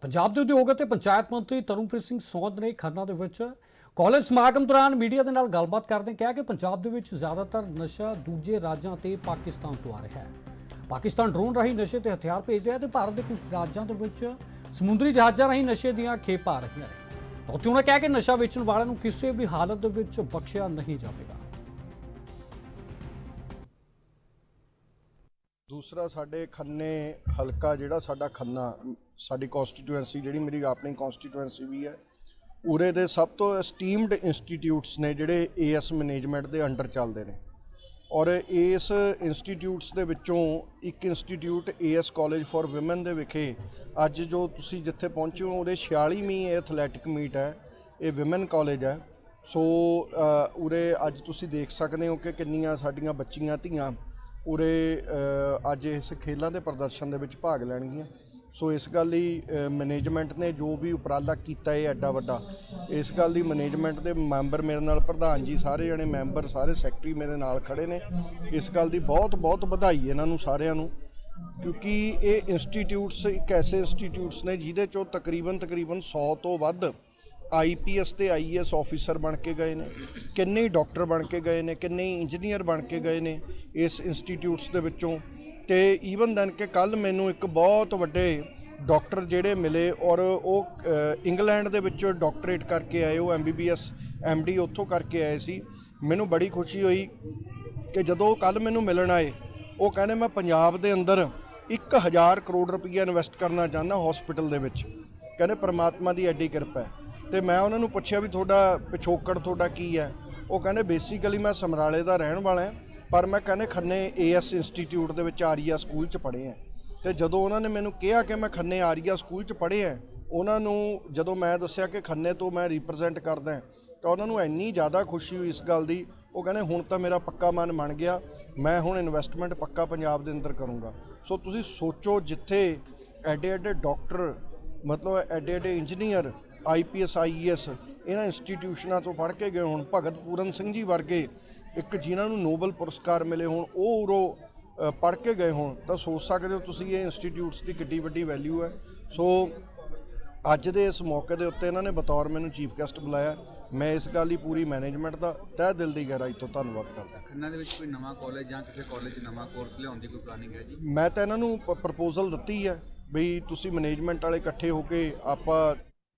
ਪੰਜਾਬ ਦੇ ਉਦਯੋਗ ਅਤੇ ਪੰਚਾਇਤ ਮੰਤਰੀ ਤਰੁਣਪ੍ਰੀਤ ਸਿੰਘ ਸੌਦ ਨੇ ਖੰਨਾ ਦੇ ਵਿੱਚ ਕਾਲਜ ਸਮਾਗਮ ਦੌਰਾਨ ਮੀਡੀਆ ਦੇ ਨਾਲ ਗੱਲਬਾਤ ਕਰਦੇ ਕਿਹਾ ਕਿ ਪੰਜਾਬ ਦੇ ਵਿੱਚ ਜ਼ਿਆਦਾਤਰ ਨਸ਼ਾ ਦੂਜੇ ਰਾਜਾਂ ਤੇ ਪਾਕਿਸਤਾਨ ਤੋਂ ਆ ਰਿਹਾ ਹੈ। ਪਾਕਿਸਤਾਨ ਡਰੋਨ ਰਾਹੀਂ ਨਸ਼ੇ ਤੇ ਹਥਿਆਰ ਭੇਜ ਰਿਹਾ ਤੇ ਭਾਰਤ ਦੇ ਕੁਝ ਰਾਜਾਂ ਦੇ ਵਿੱਚ ਸਮੁੰਦਰੀ ਜਹਾਜ਼ਾਂ ਰਾਹੀਂ ਨਸ਼ੇ ਦੀਆਂ ਖੇਪਾਂ ਆ ਰਹੀਆਂ ਨੇ। ਉੱਥੇ ਉਹਨਾਂ ਕਿਹਾ ਕਿ ਨਸ਼ਾ ਵੇਚਣ ਵਾਲਿਆਂ ਨੂੰ ਕਿਸੇ ਵੀ ਹਾਲਤ ਦੇ ਵਿੱਚ ਬਖਸ਼ਿਆ ਨਹੀਂ ਜਾਵੇਗਾ। ਦੂਸਰਾ ਸਾਡੇ ਖੰਨੇ ਹਲਕਾ ਜਿਹੜਾ ਸਾਡਾ ਖੰਨਾ, ਸਾਡੀ ਕਨਸਟੀਟੂਐਂਸੀ ਜਿਹੜੀ ਮੇਰੀ ਆਪਣੀ ਕਨਸਟੀਟੂਐਂਸੀ ਵੀ ਹੈ, ਉਰੇ ਦੇ ਸਭ ਤੋਂ ਐਸਟੀਮਡ ਇੰਸਟੀਟਿਊਟਸ ਨੇ ਜਿਹੜੇ ਏਐਸ ਮੈਨੇਜਮੈਂਟ ਦੇ ਅੰਡਰ ਚੱਲਦੇ ਨੇ। ਔਰ ਇਸ ਇੰਸਟੀਟਿਊਟਸ ਦੇ ਵਿੱਚੋਂ ਇੱਕ institute AS college for women ਦੇ ਵਿਖੇ ਅੱਜ ਜੋ ਤੁਸੀਂ ਜਿੱਥੇ ਪਹੁੰਚੇ ਹੋ, ਉਹਦੇ 46ਵੀਂ ਐਥਲੈਟਿਕ ਮੀਟ ਹੈ, ਇਹ ਔਮਨ ਕਾਲਜ ਹੈ। ਸੋ ਉਰੇ ਅੱਜ ਤੁਸੀਂ ਦੇਖ ਸਕਦੇ ਹੋ ਕਿ ਕਿੰਨੀਆਂ ਸਾਡੀਆਂ ਬੱਚੀਆਂ ਧੀਆਂ ਉਰੇ ਅੱਜ ਇਸ ਖੇਲਾਂ ਦੇ ਪ੍ਰਦਰਸ਼ਨ ਦੇ ਵਿੱਚ ਭਾਗ ਲੈਣਗੀਆਂ। ਸੋ ਇਸ ਗੱਲ ਲਈ ਮੈਨੇਜਮੈਂਟ ਨੇ ਜੋ ਵੀ ਉਪਰਾਲਾ ਕੀਤਾ ਹੈ ਐਡਾ ਵੱਡਾ, ਇਸ ਗੱਲ ਦੀ ਮੈਨੇਜਮੈਂਟ ਦੇ ਮੈਂਬਰ ਮੇਰੇ ਨਾਲ, ਪ੍ਰਧਾਨ ਜੀ ਸਾਰੇ ਜਣੇ ਮੈਂਬਰ, ਸਾਰੇ ਸੈਕਟਰੀ ਮੇਰੇ ਨਾਲ ਖੜੇ ਨੇ। ਇਸ ਗੱਲ ਦੀ ਬਹੁਤ ਬਹੁਤ ਵਧਾਈ ਇਹਨਾਂ ਨੂੰ ਸਾਰਿਆਂ ਨੂੰ, ਕਿਉਂਕਿ ਇਹ ਇੰਸਟੀਟਿਊਟਸ ਇੱਕ ਐਸੇ ਇੰਸਟੀਟਿਊਟਸ ਨੇ ਜਿਹਦੇ ਚੋਂ ਤਕਰੀਬਨ ਤਕਰੀਬਨ 100 ਤੋਂ ਵੱਧ ਆਈਪੀਐਸ ਤੇ ਆਈਏਐਸ ਆਫੀਸਰ ਬਣ ਕੇ ਗਏ ਨੇ, ਕਿੰਨੇ ਹੀ ਡਾਕਟਰ ਬਣ ਕੇ ਗਏ ਨੇ, ਕਿੰਨੇ ਹੀ ਇੰਜੀਨੀਅਰ ਬਣ ਕੇ ਗਏ ਨੇ ਇਸ ਇੰਸਟੀਟਿਊਟਸ ਦੇ ਵਿੱਚੋਂ। ਤੇ ਈਵਨ ਦਨ ਕਿ ਕੱਲ ਮੈਨੂੰ ਇੱਕ ਬਹੁਤ ਵੱਡੇ ਡਾਕਟਰ ਜਿਹੜੇ ਮਿਲੇ ਔਰ ਉਹ ਇੰਗਲੈਂਡ ਦੇ ਵਿੱਚ ਡਾਕਟਰੇਟ ਕਰਕੇ ਆਏ, ਉਹ ਐਮਬੀਬੀਐਸ ਐਮਡੀ ਉੱਥੋਂ ਕਰਕੇ ਆਏ ਸੀ। ਮੈਨੂੰ ਬੜੀ ਖੁਸ਼ੀ ਹੋਈ ਕਿ ਜਦੋਂ ਉਹ ਕੱਲ ਮੈਨੂੰ ਮਿਲਣ ਆਏ, ਉਹ ਕਹਿੰਦੇ ਮੈਂ ਪੰਜਾਬ ਦੇ ਅੰਦਰ 1000 ਕਰੋੜ ਰੁਪਈਆ ਇਨਵੈਸਟ ਕਰਨਾ ਚਾਹੁੰਦਾ ਹਸਪੀਟਲ ਦੇ ਵਿੱਚ। ਕਹਿੰਦੇ ਪ੍ਰਮਾਤਮਾ ਦੀ ਐਡੀ ਕਿਰਪਾ ਹੈ। ਤੇ ਮੈਂ ਉਹਨਾਂ ਨੂੰ ਪੁੱਛਿਆ ਵੀ ਤੁਹਾਡਾ ਪਿਛੋਕੜ ਤੁਹਾਡਾ ਕੀ ਹੈ? ਉਹ ਕਹਿੰਦੇ ਬੇਸਿਕਲੀ ਮੈਂ ਸਮਰਾਲੇ ਦਾ ਰਹਿਣ ਵਾਲਾ ਹਾਂ, ਪਰ ਮੈਂ ਕਹਿੰਦੇ ਖੰਨੇ ਏਐਸ ਇੰਸਟੀਚਿਊਟ ਦੇ ਵਿੱਚ ਆਰੀਆ ਸਕੂਲ ਚ ਪੜ੍ਹੇ ਹਾਂ। ਤੇ ਜਦੋਂ ਉਹਨਾਂ ਨੇ ਮੈਨੂੰ ਕਿਹਾ ਕਿ ਮੈਂ ਖੰਨੇ ਆਰੀਆ ਸਕੂਲ ਚ ਪੜ੍ਹੇ ਹਾਂ, ਉਹਨਾਂ ਨੂੰ ਜਦੋਂ ਮੈਂ ਦੱਸਿਆ ਕਿ ਖੰਨੇ ਤੋਂ ਮੈਂ ਰਿਪਰੈਜ਼ੈਂਟ ਕਰਦਾ ਤਾਂ ਉਹਨਾਂ ਨੂੰ ਇੰਨੀ ਜ਼ਿਆਦਾ ਖੁਸ਼ੀ ਹੋਈ ਇਸ ਗੱਲ ਦੀ। ਉਹ ਕਹਿੰਦੇ, ਹੁਣ ਤਾਂ ਮੇਰਾ ਪੱਕਾ ਮਨ ਬਣ ਗਿਆ, ਮੈਂ ਹੁਣ ਇਨਵੈਸਟਮੈਂਟ ਪੱਕਾ ਪੰਜਾਬ ਦੇ ਅੰਦਰ ਕਰੂੰਗਾ। ਸੋ ਤੁਸੀਂ ਸੋਚੋ ਜਿੱਥੇ ਐਡੇ ਐਡੇ ਡਾਕਟਰ ਮਤਲਬ ਐਡੇ ਐਡੇ ਇੰਜੀਨੀਅਰ ਆਈਪੀਐਸ ਆਈਐਸ ਇਹਨਾਂ ਇੰਸਟੀਟਿਊਸ਼ਨਾਂ ਤੋਂ ਪੜ੍ਹ ਕੇ ਗਏ ਹੁਣ ਭਗਤ ਪੂਰਨ ਸਿੰਘ ਜੀ ਵਰਗੇ ਇੱਕ ਜਿਨ੍ਹਾਂ ਨੂੰ ਨੋਬਲ ਪੁਰਸਕਾਰ ਮਿਲੇ ਹੋਣ ਉਹ ਉਰੋਂ ਪੜ੍ਹ ਕੇ ਗਏ ਹੋਣ। ਤਾਂ ਸੋਚ ਸਕਦੇ ਹੋ ਤੁਸੀਂ ਇਹ ਇੰਸਟੀਟਿਊਟਸ ਦੀ ਕਿੱਡੀ ਵੱਡੀ ਵੈਲਿਊ ਹੈ। ਸੋ ਅੱਜ ਦੇ ਇਸ ਮੌਕੇ ਦੇ ਉੱਤੇ ਇਹਨਾਂ ਨੇ ਬਤੌਰ ਮੈਨੂੰ ਚੀਫ ਗੈਸਟ ਬੁਲਾਇਆ। ਮੈਂ ਇਸ ਗੱਲ ਦੀ ਪੂਰੀ ਮੈਨੇਜਮੈਂਟ ਦਾ ਤਹਿ ਦਿਲ ਦੀ ਗਹਿਰਾਈ ਤੋਂ ਧੰਨਵਾਦ ਕਰਦਾ ਖੰਨਾ ਦੇ ਵਿੱਚ ਕੋਈ ਨਵਾਂ ਕਾਲਜ ਜਾਂ ਕਿਸੇ ਕਾਲਜ ਨਵਾਂ ਕੋਰਸ ਲਿਆਉਣ ਦੀ ਕੋਈ ਪਲਾਨਿੰਗ ਹੈ ਜੀ? ਮੈਂ ਤਾਂ ਇਹਨਾਂ ਨੂੰ ਪ੍ਰਪੋਜ਼ਲ ਦਿੱਤੀ ਹੈ ਵੀ ਤੁਸੀਂ ਮੈਨੇਜਮੈਂਟ ਵਾਲੇ ਇਕੱਠੇ ਹੋ ਕੇ ਆਪਾਂ